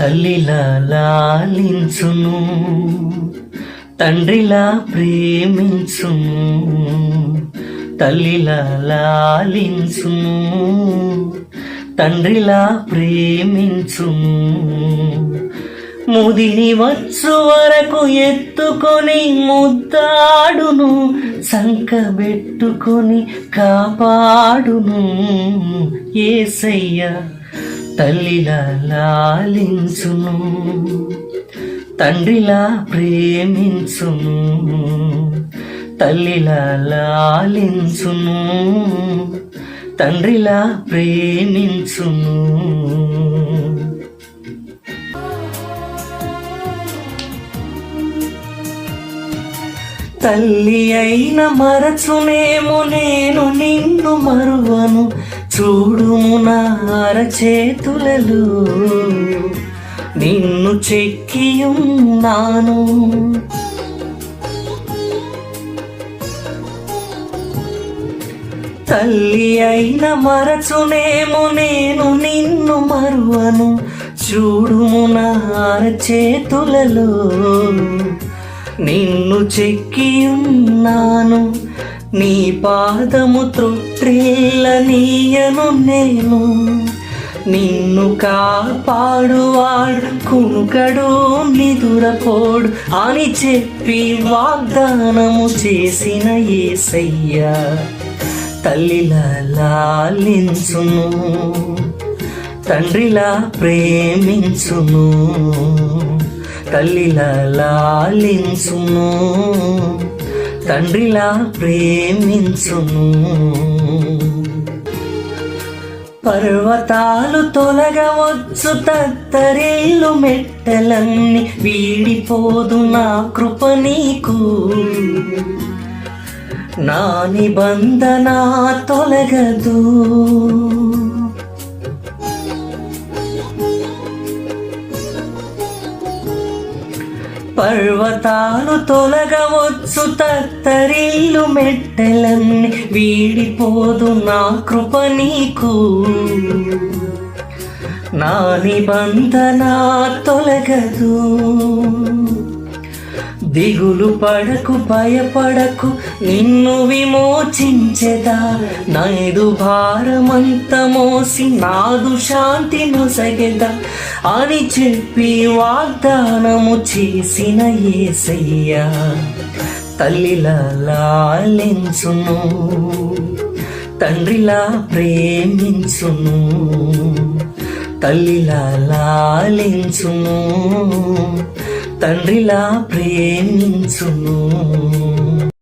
తల్లిలా లాలించును తండ్రిలా ప్రేమించును తల్లిలా లాలించును తండ్రిలా ప్రేమించును. ముదిని వచ్చు వరకు ఎత్తుకొని ముద్దాడును సంకబెట్టుకొని కాపాడును. ఏసయ్య తల్లిలా లాలించును తండ్రిలా ప్రేమించును తల్లిలా లాలించును తండ్రిలా ప్రేమించును. తల్లి అయిన మరచునేమో నేను నా అరచేతులలో నిన్ను చెక్కియున్నాను. తల్లి అయిన మరచునేమో నేను నిన్ను మరువను. చూడుము నా అరచేతులలో నిన్ను చెక్కియున్నాను. నీ పాదము త్రొట్టిల్ల త్రిల్లనీయను నేను నిన్ను కాపాడువాడు కునుకడు నిదురపోడు అని చెప్పి వాగ్దానము చేసిన ఏసయ్యా. తల్లిలా లాలించును తండ్రిలా ప్రేమించును తల్లిలా లాలించును. తండ్రిలా ప్రేమించును. పర్వతాలు తొలగవచ్చు తత్తరిల్లు మెట్టలన్నీ వీడిపోదు నా కృప నీకు. నా నిబంధన తొలగదు. పర్వతాలు తొలగవచ్చు తత్తరిల్లు మెట్టెలన్నీ వీడిపోదు నా కృప నీకు. నా నిబంధన తొలగదు. దిగులు పడకు భయపడకు నిన్ను విమోచించెదా? నైదు భారమంత మోసి నాదు శాంతి నొసగెదా? అని చెప్పి వాగ్దానము చేసిన ఏసయ్యా తల్లిలా లాలించును తండ్రిలా ప్రేమించును తల్లిలా లాలించును. తండ్రిలా ప్రేమించును.